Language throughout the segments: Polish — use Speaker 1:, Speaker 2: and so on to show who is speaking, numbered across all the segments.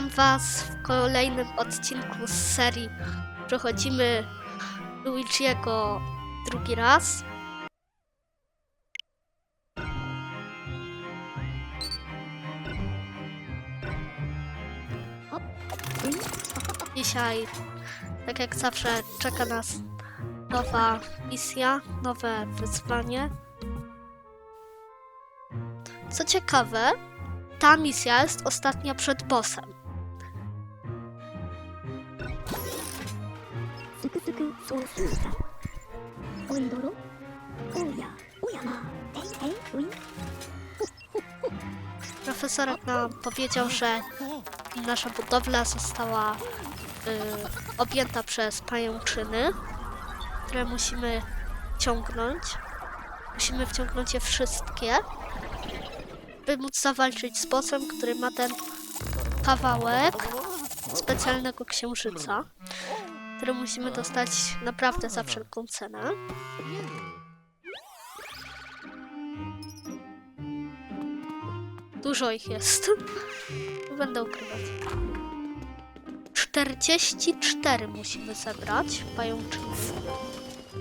Speaker 1: Witam Was w kolejnym odcinku z serii Przechodzimy Luigi'ego drugi raz. Dzisiaj, tak jak zawsze, czeka nas nowa misja, nowe wyzwanie. Co ciekawe, ta misja jest ostatnia przed bossem.
Speaker 2: すくすくソースーサおいどろおやおやまえいえいうい
Speaker 1: Profesorek nam powiedział, że nasza budowla została y, objęta przez pajęczyny, które musimy ciągnąć. Musimy wciągnąć je wszystkie, by móc zawalczyć z bossem, który ma ten kawałek specjalnego księżyca, który musimy dostać naprawdę za wszelką cenę. Dużo ich jest. Będę ukrywać. 44 musimy zebrać pajączyny.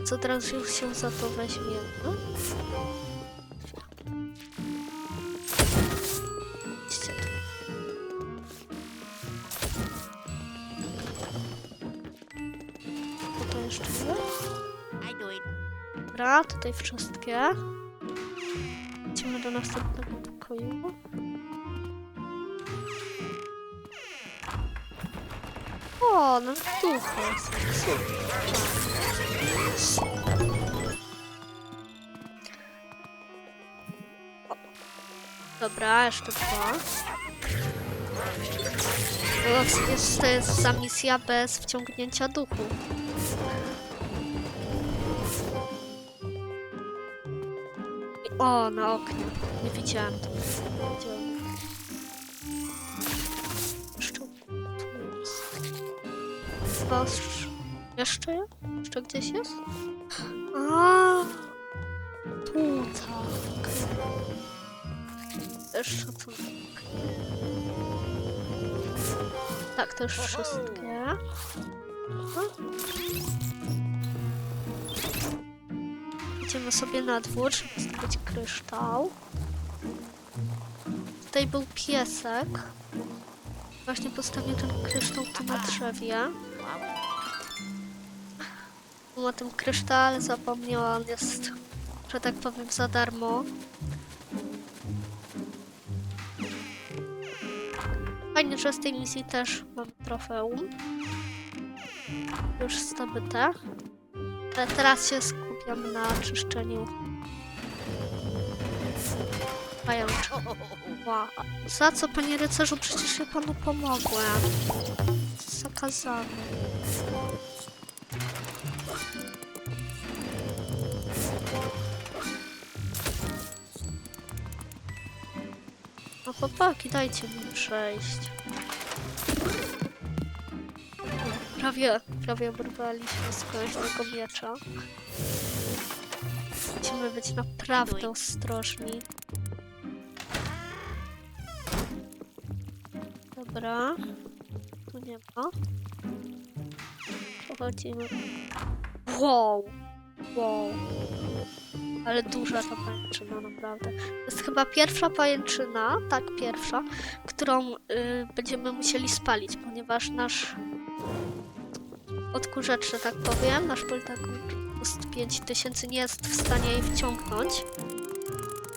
Speaker 1: Co teraz już się za to weźmiemy? Tutaj wszystkie. Idziemy do następnego pokoju. O, no duch jest. O. Dobra, jeszcze dwa. To jest, to jest za misja bez wciągnięcia duchu. O, na oknie. Nie widziałem to. Widziałem. Jeszcze tu jest. Chyba jeszcze? Jeszcze gdzieś jest? A, tu tak. Jeszcze tu tak. Tak, to już wszystkie. Aha. Idziemy sobie na dwór, żeby zdobyć kryształ. Tutaj był piesek. Właśnie postawił ten kryształ tu na drzewie. Był o tym krysztale zapomniała, on jest, że tak powiem, za darmo. Fajnie, że z tej misji też mam trofeum. Już zdobyte. Ale teraz się skupiam na czyszczeniu pajączka. Za co, panie rycerzu? Przecież ja panu pomogłem. Zakazane. No chłopaki, dajcie mi przejść. Prawie, prawie obrywaliśmy z koleśnego miecza. Musimy być naprawdę ostrożni. Dobra. Tu nie ma. Przechodzimy. Wow! Wow. Ale duża ta pajęczyna, naprawdę. To jest chyba pierwsza pajęczyna, tak, pierwsza, którą y, będziemy musieli spalić, ponieważ nasz odkurzacz, że tak powiem, nasz Politagust 5000 nie jest w stanie jej wciągnąć,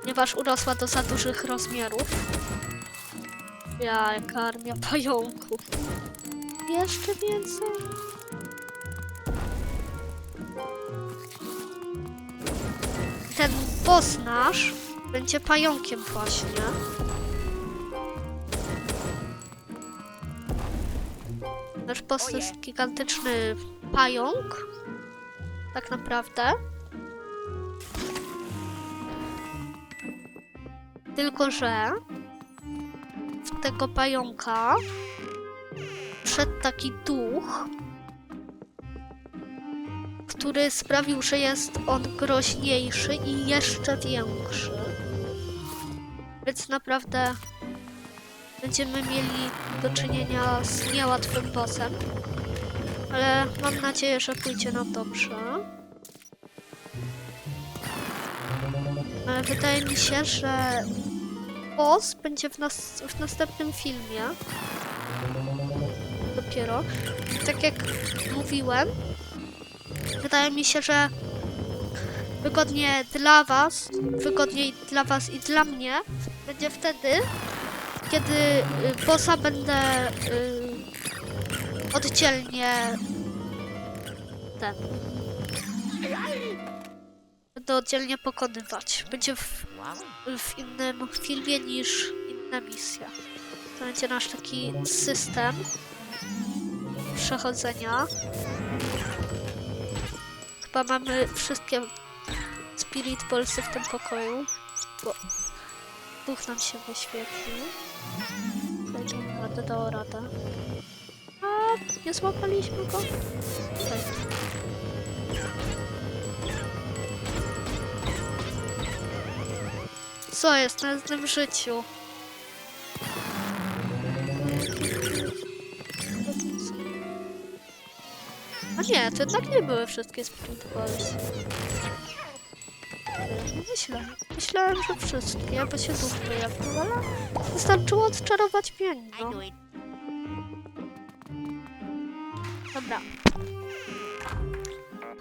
Speaker 1: ponieważ urosła do za dużych rozmiarów. Ja, jaka armia pająków. Jeszcze więcej. Ten boss nasz będzie pająkiem właśnie. Nasz boss jest gigantyczny pająk. Tak naprawdę. Tylko, że w tego pająka wszedł taki duch, który sprawił, że jest on groźniejszy i jeszcze większy. Więc naprawdę będziemy mieli do czynienia z niełatwym bossem. Ale mam nadzieję, że pójdzie nam dobrze. Wydaje mi się, że boss będzie w, nas w następnym filmie. Dopiero. Tak jak mówiłem, wydaje mi się, że wygodnie dla was, wygodniej dla was i dla mnie będzie wtedy, kiedy y, bossa będę y, oddzielnie ten będę oddzielnie pokonywać. Będzie w, w innym filmie niż inna misja. To będzie nasz taki system przechodzenia. Chyba mamy wszystkie Spirit Ballsy w tym pokoju, bo duch nam się wyświetlił. Będzie radę dało radę. A, nie złapaliśmy go? Tutaj. Co jest na jednym życiu? A nie, to jednak nie były wszystkie Balls. Myślałem, że wszystkie, bo się duch pojawił, ale wystarczyło odczarować pianino. Dobra.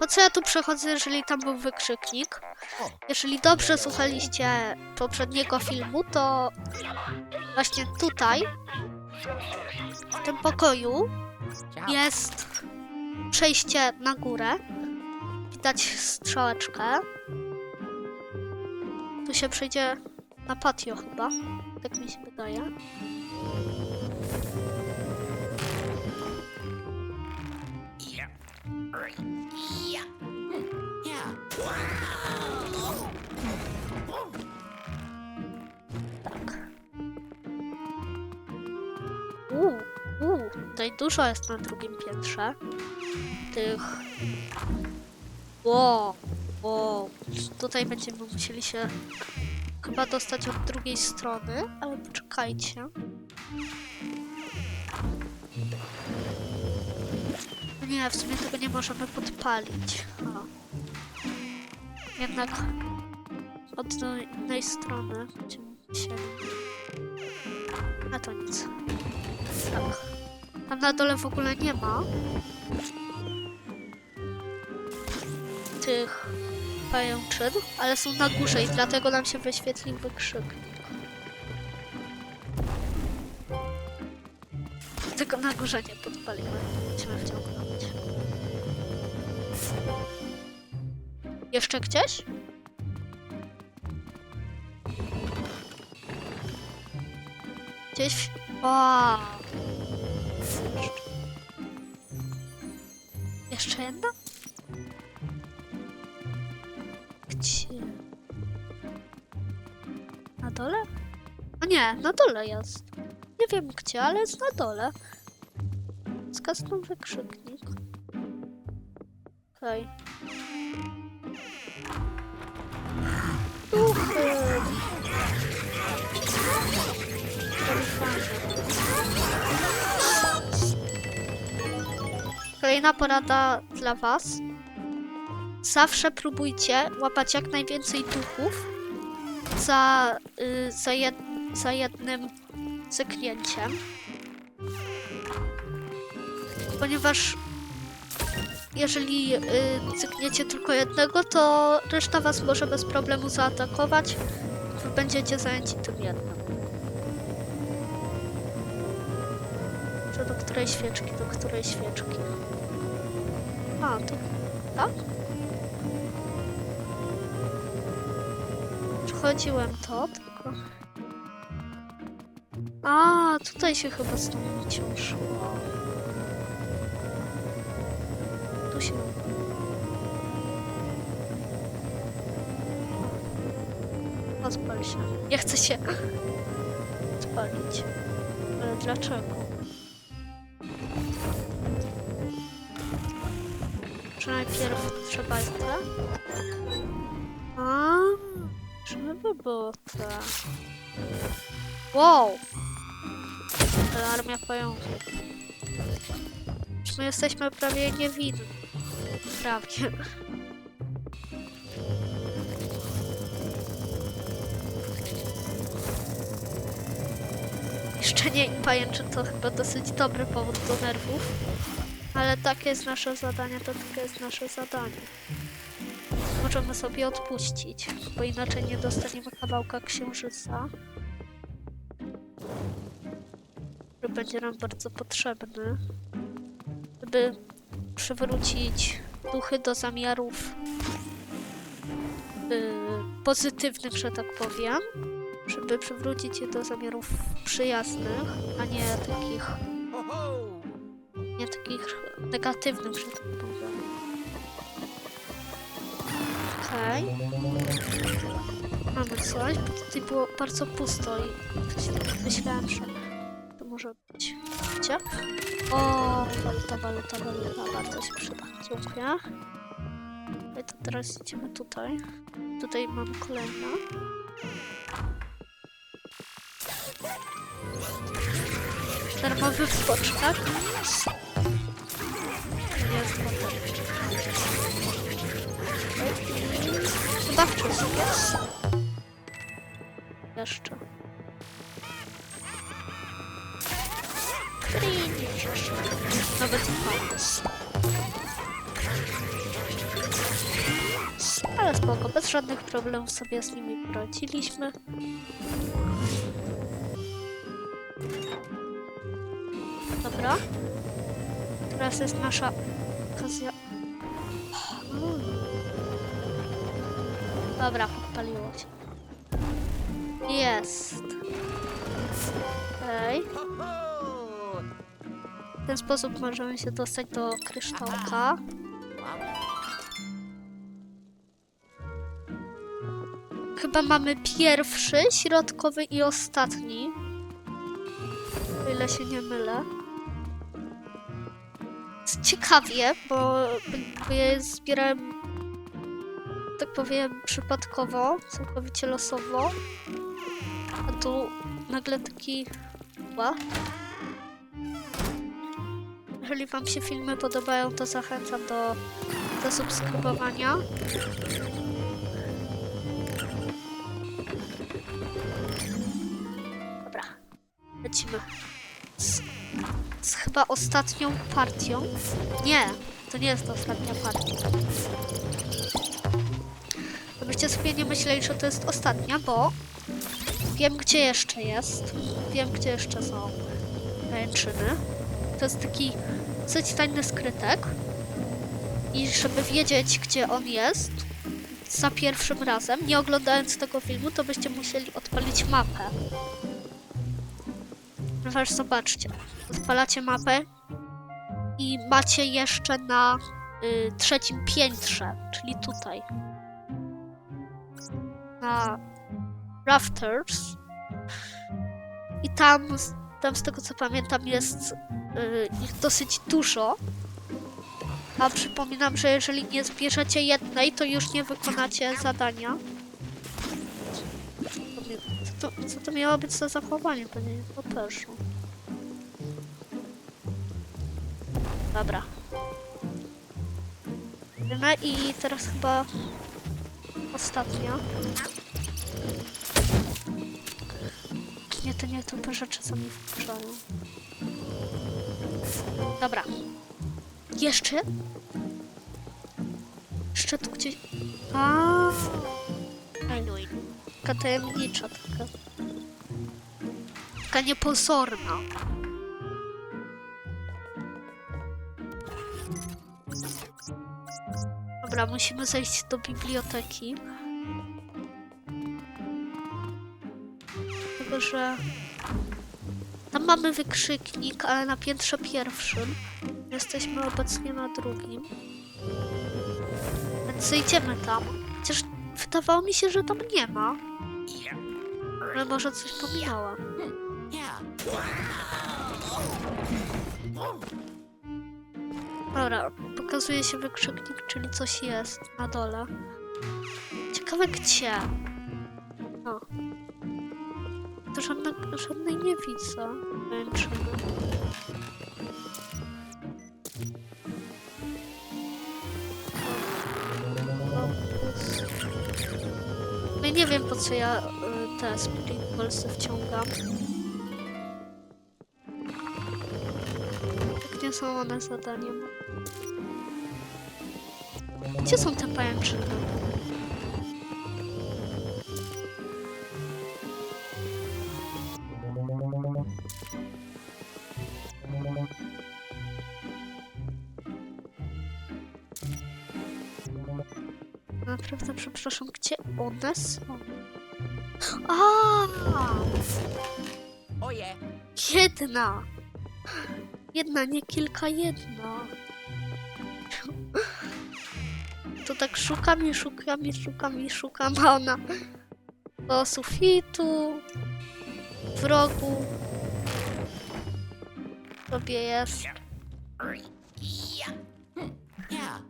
Speaker 1: Po co ja tu przechodzę, jeżeli tam był wykrzyknik? Jeżeli dobrze słuchaliście poprzedniego filmu, to właśnie tutaj, w tym pokoju, jest przejście na górę. Widać strzałeczkę. Tu się przejdzie na patio chyba. Tak mi się wydaje. Uuu, uuu, tutaj dużo jest na drugim piętrze. Tych... Wow, wow. Tutaj będziemy musieli się chyba dostać od drugiej strony, ale poczekajcie. Nie, w sumie tego nie możemy podpalić. A. Jednak od innej strony będziemy musieli. A to nic. Tak. Tam na dole w ogóle nie ma tych pajączyn, ale są na górze i dlatego nam się wyświetlił wykrzyknik. Tylko na górze nie podpaliłem. Musimy wciągnąć. Jeszcze gdzieś? Gdzieś... Wow. Jeszcze. Jedna? Gdzie? Na dole? O nie, na dole jest. Nie wiem gdzie, ale jest na dole. Zgasnął wykrzyknik. Okej. Fajnie. Kolejna porada dla Was. Zawsze próbujcie łapać jak najwięcej duchów za, y, za, jed, za jednym cyknięciem. Ponieważ jeżeli y, cykniecie tylko jednego, to reszta was może bez problemu zaatakować. Wy będziecie zajęci tym jednym. Do której świeczki, do której świeczki? A, to tak? Przechodziłem to, tylko... A, tutaj się chyba z tą nicią się... Odpal się. Nie chcę się spalić. Ale dlaczego? Czy najpierw trzeba te? A, żeby było te. Wow! Ale armia pająków. My jesteśmy prawie niewinni? Prawie. Niszczenie im pajęczyn to chyba dosyć dobry powód do nerwów. Ale takie jest nasze zadanie, to takie jest nasze zadanie. Możemy sobie odpuścić, bo inaczej nie dostaniemy kawałka księżyca. Który będzie nam bardzo potrzebny, żeby przywrócić duchy do zamiarów yy, pozytywnych, że tak powiem. Żeby przywrócić je do zamiarów przyjaznych, a nie takich nie takich negatywnych, że tak powiem. Okej. Mamy coś, bo tutaj było bardzo pusto i myślałem, że to może być. Widzicie? O, waluta, waluta, waluta, bardzo się przyda. Dziękuję. I to teraz idziemy tutaj. Tutaj mamy kolejne. Darmowy nie jest. Chyba wszystkie. Jeszcze. Ale spoko, bez żadnych problemów sobie z nimi poradziliśmy. Dobra. Teraz jest nasza okazja. Dobra, podpaliło się. Jest. Okej. W ten sposób możemy się dostać do kryształka. Chyba mamy pierwszy, środkowy i ostatni. O ile się nie mylę. Ciekawie, bo, bo ja zbierałem, tak powiem, przypadkowo, całkowicie losowo. A tu nagle taki... Ła? Jeżeli Wam się filmy podobają, to zachęcam do, do subskrybowania. Dobra, lecimy. Z, z chyba ostatnią partią. Nie, to nie jest ostatnia partia. Żebyście sobie nie myśleli, że to jest ostatnia, bo wiem, gdzie jeszcze jest. Wiem, gdzie jeszcze są pajęczyny. To jest taki dosyć tajny skrytek. I żeby wiedzieć, gdzie on jest, za pierwszym razem, nie oglądając tego filmu, to byście musieli odpalić mapę. Ponieważ zobaczcie, odpalacie mapę i macie jeszcze na y, trzecim piętrze, czyli tutaj. Na Rafters. I tam, tam z tego co pamiętam jest ich dosyć dużo. A przypominam, że jeżeli nie zbierzecie jednej, to już nie wykonacie zadania. Co, to, co to miało być za zachowanie? To nie jest po pierwsze. Dobra. Idziemy i teraz chyba ostatnia. Nie, to nie, to rzeczy co mi wkurzają. Dobra. Jeszcze? Jeszcze tu gdzieś... A. Anyway. Taka tajemnicza taka. Taka niepozorna. Dobra, musimy zejść do biblioteki. Tylko, że... Mamy wykrzyknik, ale na piętrze pierwszym. Jesteśmy obecnie na drugim. Więc zejdziemy tam. Chociaż wydawało mi się, że tam nie ma. Ale może coś pominęłam. Dobra, pokazuje się wykrzyknik, czyli coś jest na dole. Ciekawe gdzie. To żadna, żadnej nie widzę. Męczyny. No i nie wiem po co ja y, te Spirit Ballsy wciągam. Jak nie są one zadaniem. Gdzie są te pajęczyny? One są? A!
Speaker 3: Oje,
Speaker 1: Jedna! Jedna, nie kilka, jedna. To tak szukam i szukam i szukam i szukam, a ona do sufitu, w rogu sobie jest.
Speaker 3: Hm, ja.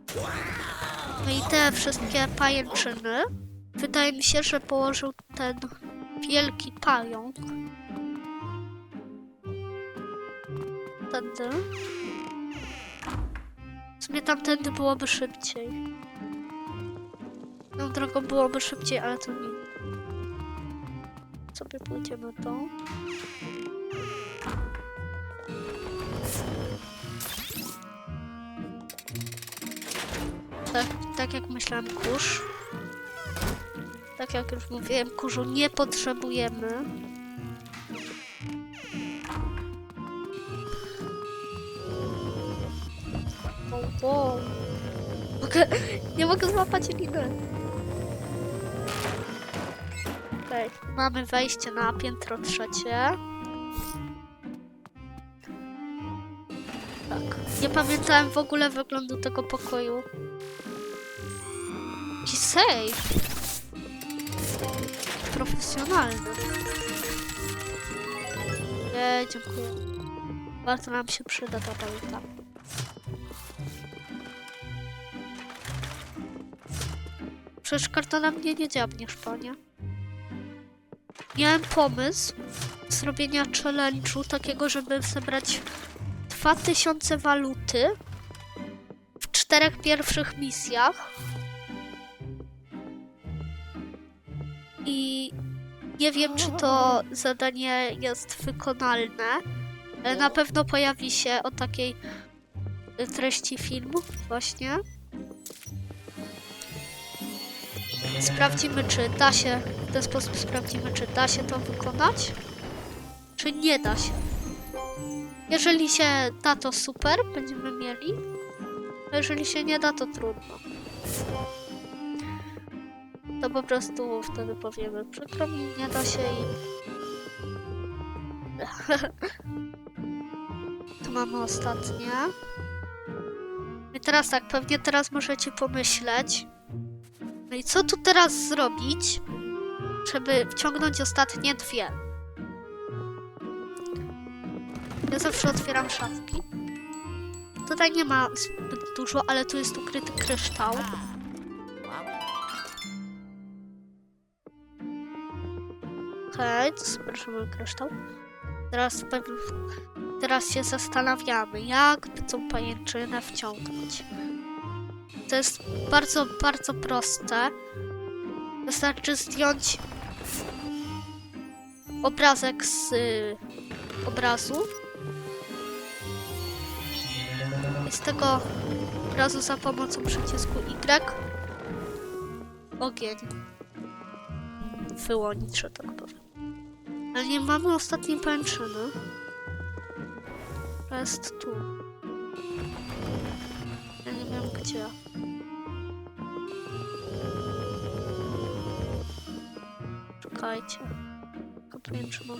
Speaker 1: No i te wszystkie pajęczyny, wydaje mi się, że położył ten wielki pająk. Tędy. W sumie tamtędy byłoby szybciej. Tą drogą byłoby szybciej, ale to nie. Sobie pójdziemy tą. Tak, tak jak myślałem, kurz. Tak jak już mówiłem, kurzu nie potrzebujemy. Wow, wow. Mogę, nie mogę złapać liny. Okej, mamy wejście na piętro trzecie. Tak. Nie pamiętałem w ogóle wyglądu tego pokoju. Jaki safe. Profesjonalny. Nie, dziękuję. Bardzo nam się przyda ta pamięta. Przecież kartona mnie nie dziabniesz, panie. Miałem pomysł zrobienia challenge'u takiego, żeby zebrać 2000 waluty w czterech pierwszych misjach. Nie wiem, czy to zadanie jest wykonalne, ale na pewno pojawi się o takiej treści filmu właśnie. Sprawdzimy, czy da się, w ten sposób sprawdzimy, czy da się to wykonać, czy nie da się. Jeżeli się da, to super, będziemy mieli. A jeżeli się nie da, to trudno. To po prostu wtedy powiemy, przykro mi, nie da się i... tu mamy ostatnie. I teraz tak, pewnie teraz możecie pomyśleć, no i co tu teraz zrobić, żeby wciągnąć ostatnie dwie? Ja zawsze otwieram szafki. Tutaj nie ma zbyt dużo, ale tu jest ukryty kryształ. Okej, mamy kryształ. Teraz, pewnie, teraz się zastanawiamy, jak tą pajęczynę wciągnąć. To jest bardzo, bardzo proste. Wystarczy zdjąć obrazek z y, obrazu. Z tego obrazu za pomocą przycisku Y ogień wyłonić, że tak powiem. Ale nie mamy ostatniej pęczyny. Jest tu. Ja nie wiem gdzie. Czekajcie. Tylko pęczyną.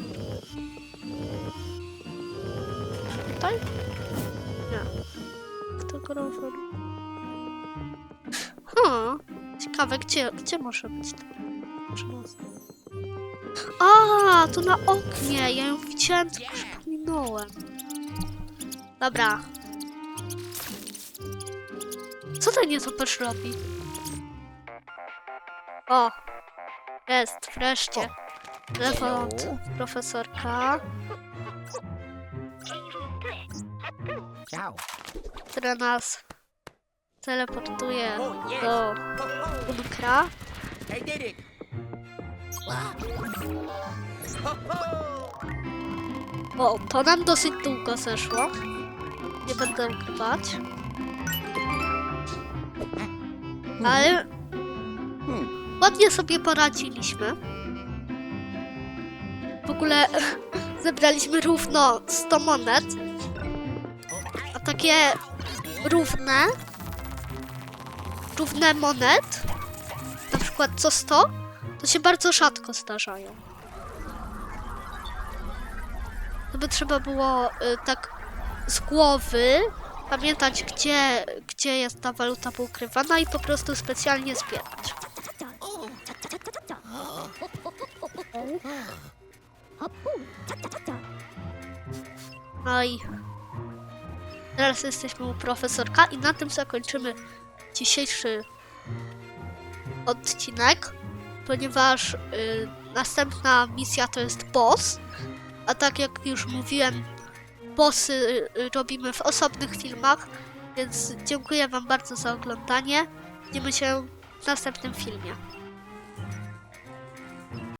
Speaker 1: Tutaj? Nie. Go rower? Hmm. Ciekawe, gdzie, gdzie może być to? Przynosne. A, to na oknie. Ja ją widziałem, tylko już pominąłem. Dobra. Co ten nietoperz robi? O! Jest, wreszcie. Od profesorka, która nas teleportuje do bunkra. O, to nam dosyć długo zeszło. Nie będę ukrywać. Ale ładnie sobie poradziliśmy. W ogóle zebraliśmy równo 100 monet. A takie równe, równe monet, na przykład co 100, to się bardzo rzadko zdarzają. No Gdyby trzeba było y, tak z głowy pamiętać, gdzie, gdzie jest ta waluta poukrywana i po prostu specjalnie zbierać. No i teraz jesteśmy u profesorka i na tym zakończymy dzisiejszy odcinek ponieważ y, następna misja to jest boss, a tak jak już mówiłem, bossy y, robimy w osobnych filmach, więc dziękuję Wam bardzo za oglądanie. Widzimy się w następnym filmie.